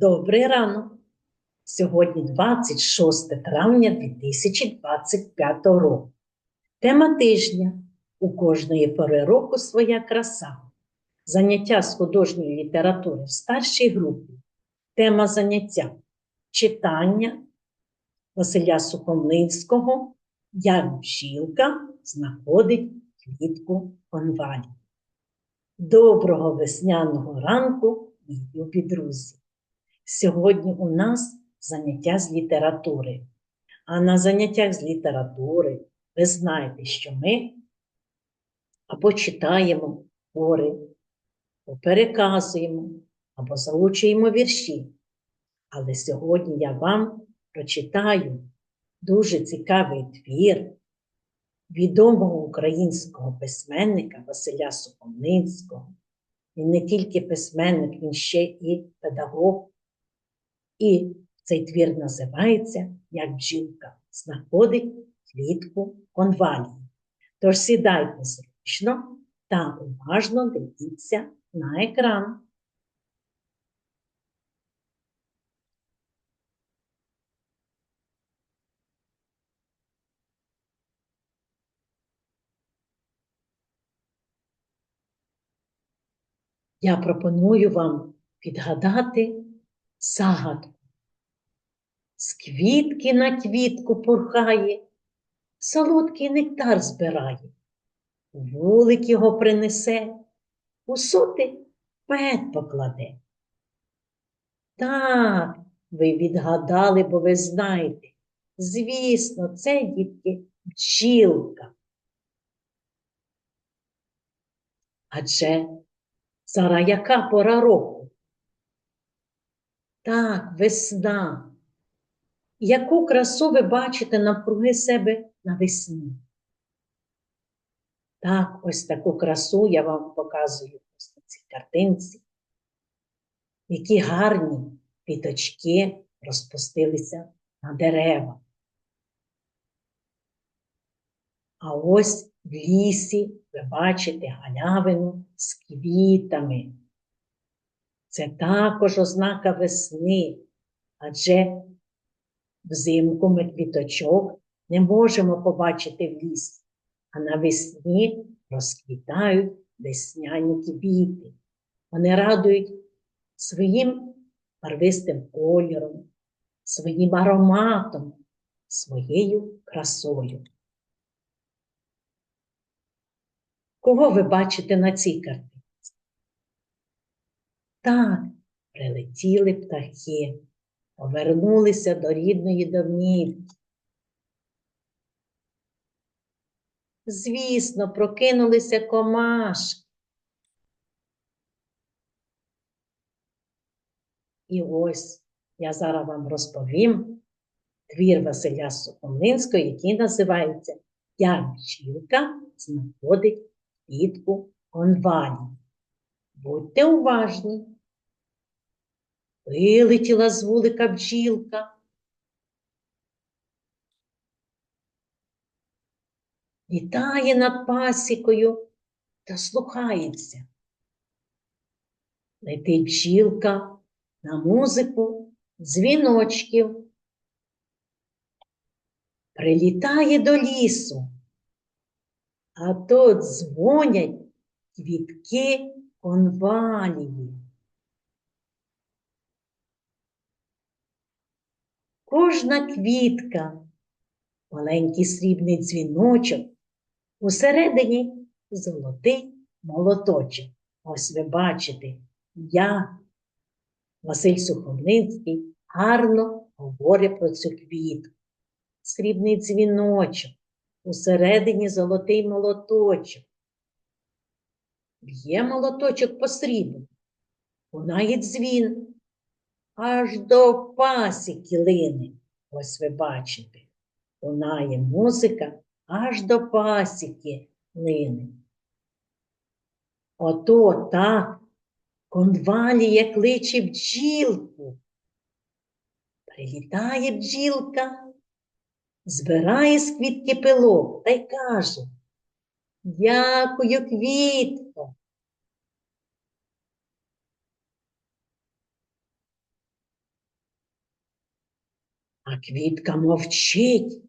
Добрий ранок! Сьогодні 26 травня 2025 року. Тема тижня у кожної пори року своя краса. Заняття з художньої літератури в старшій групі. Тема заняття читання Василя Сухомлинського Як бжілка знаходить квітку конвалі. Доброго весняного ранку, мій любі друзі! Сьогодні у нас заняття з літератури. А на заняттях з літератури ви знаєте, що ми або читаємо твори, або переказуємо, або заучуємо вірші. Але сьогодні я вам прочитаю дуже цікавий твір відомого українського письменника Василя Сухомлинського. Він не тільки письменник, він ще і педагог. І цей твір називається Як бджілка знаходить квітку конвалії. Тож сідайте зручно та уважно дивіться на екран. Я пропоную вам відгадати загадку. З квітки на квітку порхає, солодкий нектар збирає, вулик його принесе, у соти мед покладе. Так, ви відгадали, бо ви знаєте, звісно, це дітки бджілка. Адже зараз яка пора року? Так, весна. Яку красу ви бачите навкруги себе навесні? Так, ось таку красу я вам показую ось на цій картинці. Які гарні квіточки розпустилися на дерева. А ось в лісі ви бачите галявину з квітами. Це також ознака весни, адже взимку ми квіточок не можемо побачити в лісі, а навесні розквітають весняні квіти. Вони радують своїм барвистим кольором, своїм ароматом, своєю красою. Кого ви бачите на цій картинці? Так, прилетіли птахи, повернулися до рідної домівки. Звісно, прокинулися комашки. І ось я зараз вам розповім твір Василя Сухомлинського, який називається Як бджілка знаходить квітку конвалі. Будьте уважні. Вилетіла з вулика бджілка. Літає над пасікою та слухається. Летить бджілка на музику дзвіночків. Прилітає до лісу, а тут дзвонять квітки конвалії. Кожна квітка, маленький срібний дзвіночок, усередині золотий молоточок. Ось ви бачите, я, Василь Сухомлинський, гарно говорить про цю квітку. Срібний дзвіночок, усередині золотий молоточок. Б'є молоточок по сріблу, лунає дзвін, аж до пасіки лине. Ось ви бачите, лунає музика, аж до пасіки лине. Ото так конвалія кличе бджілку. Прилітає бджілка, збирає з квітки пилок та й каже Дякую, квітко. А квітка мовчить.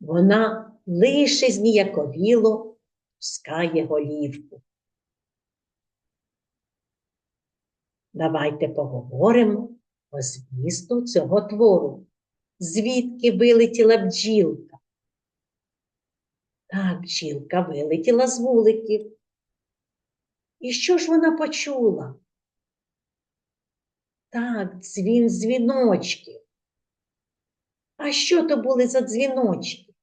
Вона лише зніяковіло пускає голівку. Давайте поговоримо про змісту цього твору. Звідки вилетіла бджілка? Так, бджілка вилетіла з вуликів. І що ж вона почула? Так, дзвін дзвіночків. А що то були за дзвіночки?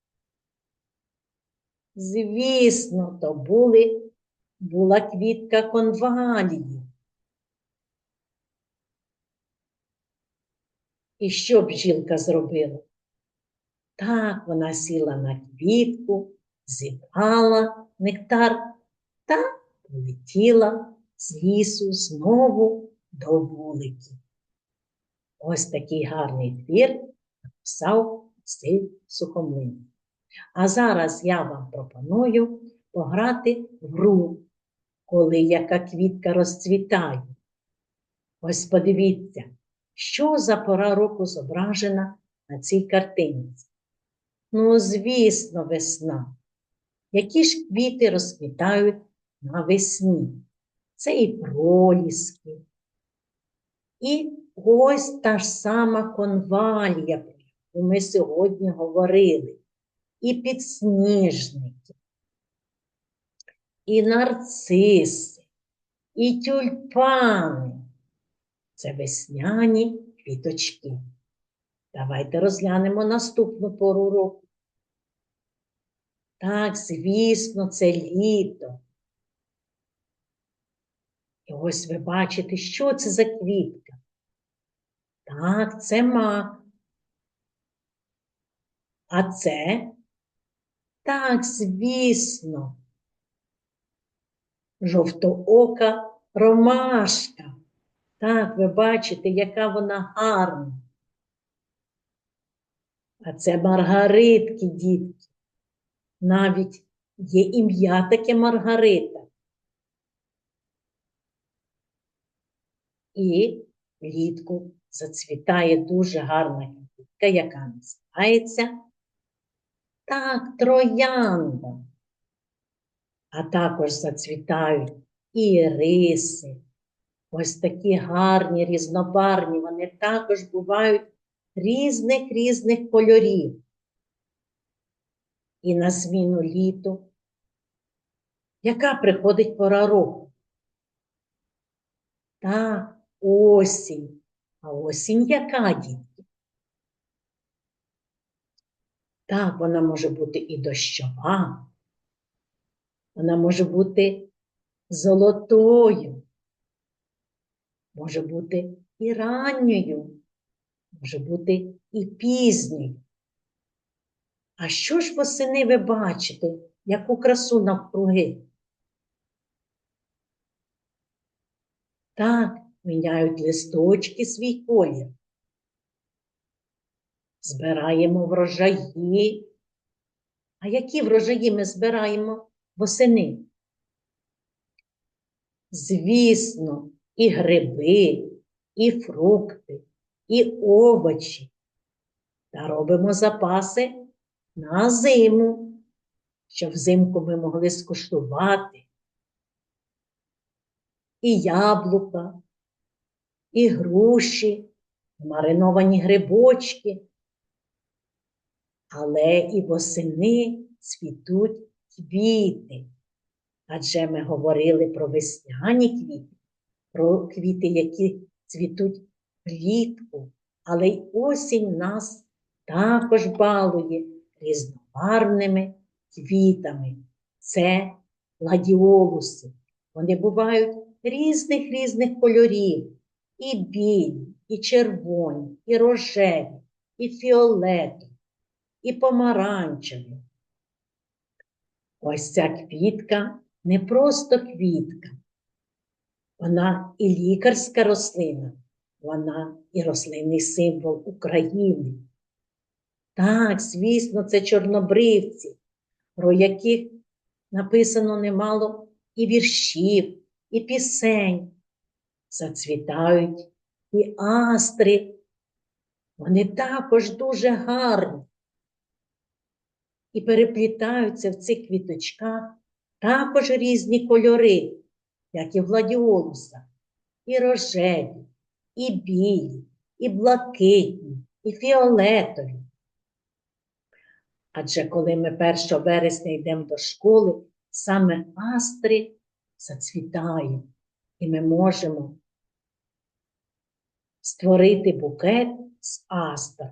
Звісно, то були, була квітка конвалії. І що бджілка зробила? Так, вона сіла на квітку, зібрала нектар та полетіла з лісу знову до вуликів. Ось такий гарний твір написав Василь Сухомлин. А зараз я вам пропоную пограти в гру, коли яка квітка розцвітає. Ось подивіться, що за пора року зображена на цій картинці. Ну, звісно, весна. Які ж квіти розквітають навесні? Це і проліски, і ось та ж сама конвалія, яку ми сьогодні говорили, і підсніжники, і нарциси, і тюльпани. Це весняні квіточки. Давайте розглянемо наступну пору року. Так, звісно, це літо. І ось ви бачите, що це за квітка. Так, це мак. А це? Так, звісно. Жовтоока ромашка. Так, ви бачите, яка вона гарна. А це маргаритки, дітки. Навіть є ім'я таке Маргарита. І влітку зацвітає дуже гарна квітка, яка називається так, троянда. А також зацвітають і риси. Ось такі гарні, різнобарні, вони також бувають різних різних кольорів. І на зміну літу, яка приходить пора року? Так, осінь. А осінь яка дітки? Так, вона може бути і дощова, вона може бути золотою, може бути і ранньою, може бути і пізньою. А що ж восени ви бачите, яку красу навкруги? Так, міняють листочки свій колір. Збираємо врожаї. А які врожаї ми збираємо восени? Звісно, і гриби, і фрукти, і овочі. Та робимо запаси на зиму, щоб взимку ми могли скуштувати і яблука, і груші, мариновані грибочки. Але і восени цвітуть квіти. Адже ми говорили про весняні квіти, про квіти, які цвітуть влітку, але й осінь нас також балує різнобарвними квітами. Це гладіолуси. Вони бувають різних різних кольорів. І білі, і червоні, і рожеві, і фіолетові, і помаранчеві. Ось ця квітка не просто квітка. Вона і лікарська рослина, вона і рослинний символ України. Так, звісно, це чорнобривці, про яких написано немало і віршів, і пісень. Зацвітають і астри, Вони також дуже гарні. І переплітаються в цих квіточках також різні кольори, як і в гладіолуса, і рожеві, і білі, і блакитні, і фіолетові. Адже коли ми 1 вересня йдемо до школи, саме астри зацвітають, і ми можемо створити букет з астр.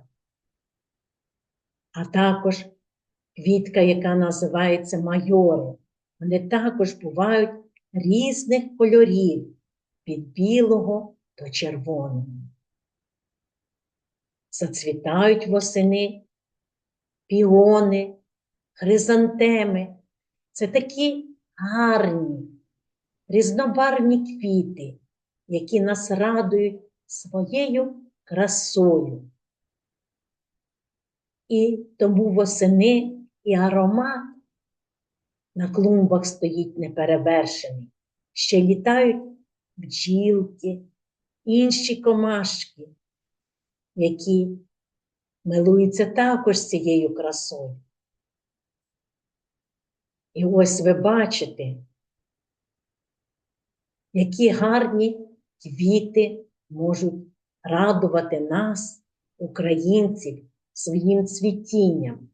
А також квітка, яка називається майори. Вони також бувають різних кольорів від білого до червоного. Зацвітають восени піони, хризантеми. Це такі гарні, різнобарвні квіти, які нас радують своєю красою. І тому восени і аромат на клумбах стоїть неперевершений. Ще літають бджілки, інші комашки, які милуються також цією красою. І ось ви бачите, які гарні квіти можуть радувати нас, українців, своїм цвітінням.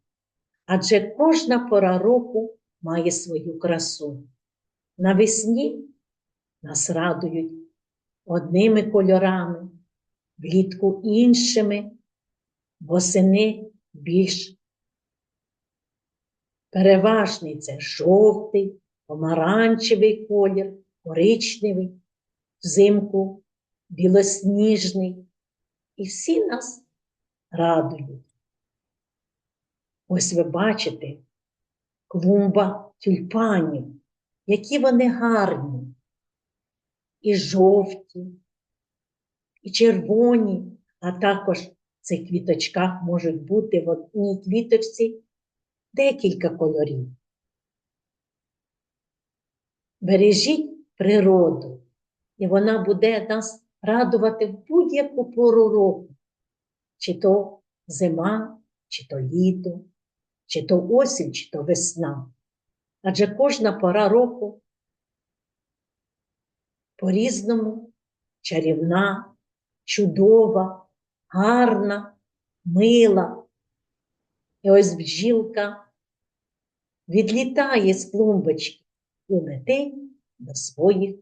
Адже кожна пора року має свою красу. Навесні нас радують одними кольорами, влітку іншими, восени більш переважний це жовтий, помаранчевий колір, коричневий, взимку білосніжний. І всі нас радують. Ось ви бачите клумба тюльпанів, які вони гарні, і жовті, і червоні, а також в цих квіточках можуть бути в одній квіточці декілька кольорів. Бережіть природу, і вона буде нас радувати в будь-яку пору року, чи то зима, чи то літо, чи то осінь, чи то весна. Адже кожна пора року по-різному чарівна, чудова, гарна, мила. І ось бджілка відлітає з клумбочки і летить до своїх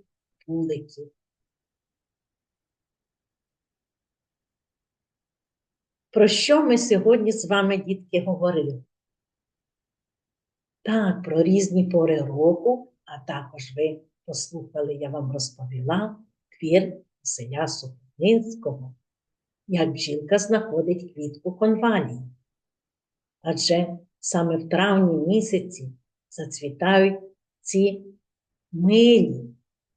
вуликів. Про що ми сьогодні з вами, дітки, говорили? Так, про різні пори року, а також ви послухали, я вам розповіла твір Василя Сухомлинського, як бджілка знаходить квітку конвалії. Адже саме в травні місяці зацвітають ці милі,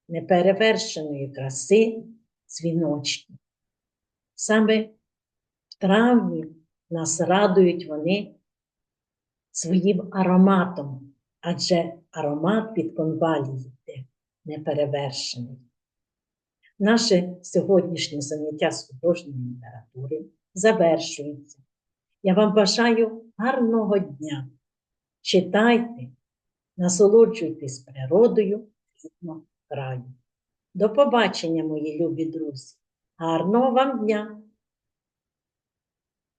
неперевершеної краси дзвіночки. Саме в травні нас радують вони своїм ароматом, адже аромат від конвалії неперевершений. Наше сьогоднішнє заняття з художньої літератури завершується. Я вам бажаю гарного дня. Читайте, насолоджуйтесь природою рідного краю. До побачення, мої любі друзі! Гарного вам дня!